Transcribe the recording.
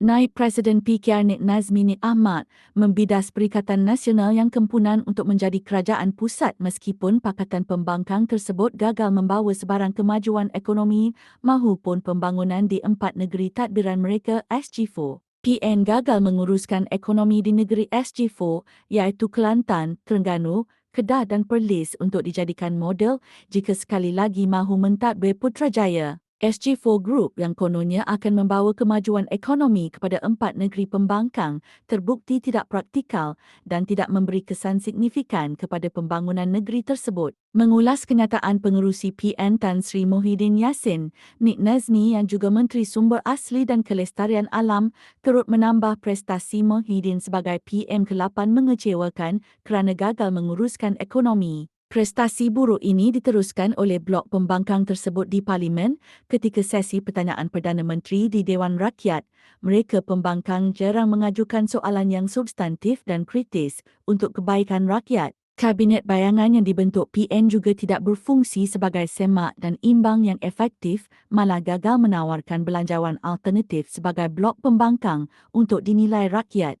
Naib Presiden PKR Nik Nazmi Nik Ahmad membidas Perikatan Nasional yang kempunan untuk menjadi kerajaan pusat meskipun Pakatan Pembangkang tersebut gagal membawa sebarang kemajuan ekonomi mahupun pembangunan di empat negeri tadbiran mereka SG4. PN gagal menguruskan ekonomi di negeri SG4 iaitu Kelantan, Terengganu, Kedah dan Perlis untuk dijadikan model jika sekali lagi mahu mentadbir Putrajaya. SG4 Group yang kononnya akan membawa kemajuan ekonomi kepada empat negeri pembangkang terbukti tidak praktikal dan tidak memberi kesan signifikan kepada pembangunan negeri tersebut. Mengulas kenyataan pengerusi PN Tan Sri Mohidin Yassin, Nik Nazmi yang juga Menteri Sumber Asli dan Kelestarian Alam turut menambah prestasi Mohidin sebagai PM ke-8 mengecewakan kerana gagal menguruskan ekonomi. Prestasi buruk ini diteruskan oleh blok pembangkang tersebut di Parlimen ketika sesi pertanyaan Perdana Menteri di Dewan Rakyat. Mereka pembangkang jarang mengajukan soalan yang substantif dan kritis untuk kebaikan rakyat. Kabinet bayangan yang dibentuk PN juga tidak berfungsi sebagai semak dan imbang yang efektif malah gagal menawarkan belanjawan alternatif sebagai blok pembangkang untuk dinilai rakyat.